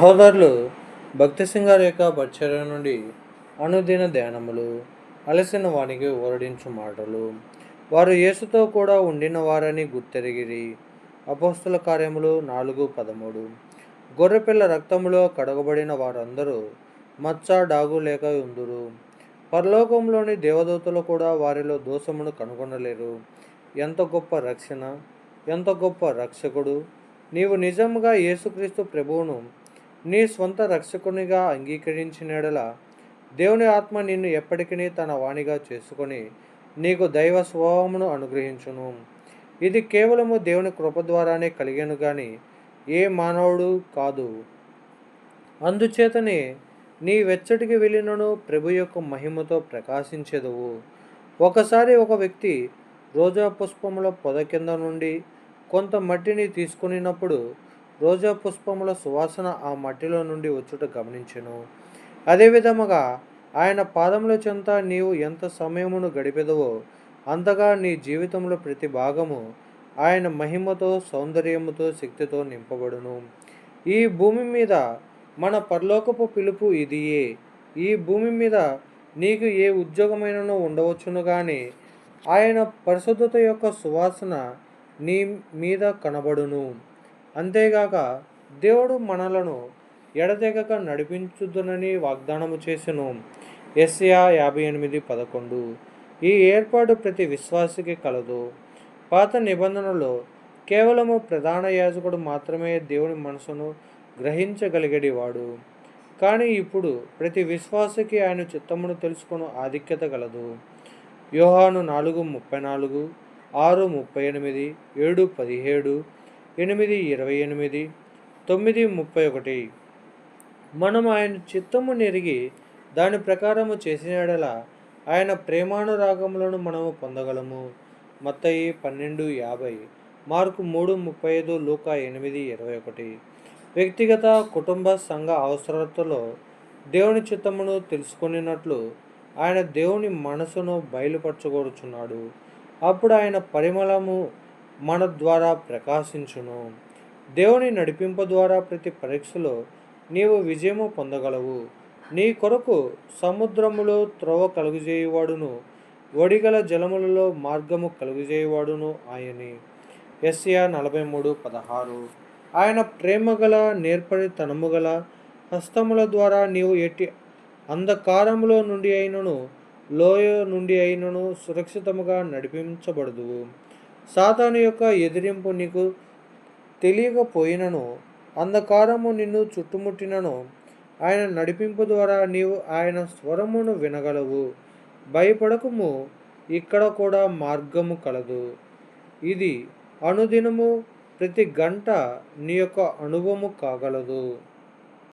సహోదరులు భక్తి సింగార్ యొక్క పరిచర్య నుండి అనుదిన ధ్యానములు అలసిన వానికి ఓరడించు మాటలు. వారు యేసుతో కూడా ఉండిన వారని గుర్తెరిగిరి. అపోస్తుల కార్యములు నాలుగు పదమూడు. గొర్రెపిల్ల రక్తములో కడగబడిన వారందరూ మచ్చ డాగు లేక ఉందురు. పరలోకంలోని దేవదూతలు కూడా వారిలో దోషమును కనుగొనలేరు. ఎంత గొప్ప రక్షణ ఎంత గొప్ప రక్షకుడు. నీవు నిజముగా యేసుక్రీస్తు ప్రభువును నీ స్వంత రక్షకునిగా అంగీకరించినడల దేవుని ఆత్మ నిన్ను ఎప్పటికీ తన వాణిగా చేసుకొని నీకు దైవ స్వభావమును అనుగ్రహించును. ఇది కేవలము దేవుని కృప ద్వారానే కలిగాను గాని ఏ మానవుడు కాదు. అందుచేతనే నీ వెచ్చటికి వెళ్ళినను ప్రభు యొక్క మహిమతో ప్రకాశించెదవు. ఒకసారి ఒక వ్యక్తి రోజా పుష్పముల పొద కింద నుండి కొంత మట్టిని తీసుకునినప్పుడు రోజా పుష్పముల సువాసన ఆ మట్టిలో నుండి వచ్చుట గమనించెను. అదేవిధముగా ఆయన పాదముల చెంత నీవు ఎంత సమయమును గడిపెదవో అంతగా నీ జీవితంలో ప్రతి భాగము ఆయన మహిమతో సౌందర్యముతో శక్తితో నింపబడును. ఈ భూమి మీద మన పరలోకపు పిలుపు ఇదియే. ఈ భూమి మీద నీకు ఏ ఉద్యోగమైనను ఉండవచ్చును కానీ ఆయన పరిశుద్ధత యొక్క సువాసన నీ మీద కనబడును. అంతేగాక దేవుడు మనలను ఎడతెగక నడిపించుదునని వాగ్దానము చేసెను. ఎస్యా యాభై ఎనిమిది పదకొండు. ఈ ఏర్పాటు ప్రతి విశ్వాసికి కలదు. పాత నిబంధనలో కేవలము ప్రధాన యాజకుడు మాత్రమే దేవుని మనసును గ్రహించగలిగేవాడు కానీ ఇప్పుడు ప్రతి విశ్వాసకి ఆయన చిత్తమును తెలుసుకుని ఆధిక్యత గలదు. యోహాను నాలుగు ముప్పై నాలుగు ఆరు ముప్పై ఎనిమిది ఏడు పదిహేడు ఎనిమిది ఇరవై ఎనిమిది తొమ్మిది ముప్పై ఒకటి. మనం ఆయన చిత్తము నెరిగి దాని ప్రకారము చేసినడల ఆయన ప్రేమానురాగములను మనము పొందగలము. మత్తయి పన్నెండు యాభై మార్కు మూడు ముప్పై ఐదు లూక ఎనిమిది ఇరవై ఒకటి. వ్యక్తిగత కుటుంబ సంఘ అవసరతలో దేవుని చిత్తమును తెలుసుకునినట్లు ఆయన దేవుని మనసును బయలుపరచగోరుచున్నాడు అప్పుడు ఆయన పరిమళము మన ద్వారా ప్రకాశించును. దేవుని నడిపింపు ద్వారా ప్రతి పరీక్షలో నీవు విజయము పొందగలవు. నీ కొరకు సముద్రములో త్రోవ కలుగుజేయువాడును. ఒడిగల జలములలో మార్గము కలుగుజేయువాడును ఆయనే. ఎస్యా నలభై మూడు పదహారు. ఆయన ప్రేమగల నేర్పరితనము గల హస్తముల ద్వారా నీవు ఎట్టి అంధకారములో నుండి అయినను లోయ నుండి అయినను సురక్షితముగా నడిపించబడదువు. సాతాను యొక్క ఎదిరింపు నీకు తెలియకపోయినను అంధకారము నిన్ను చుట్టుముట్టినను. ఆయన నడిపింపు ద్వారా నీవు ఆయన స్వరమును వినగలవు. భయపడకము ఇక్కడ కూడా మార్గము కలదు. ఇది అనుదినము ప్రతి గంట నీ యొక్క అనుభవము కాగలదు.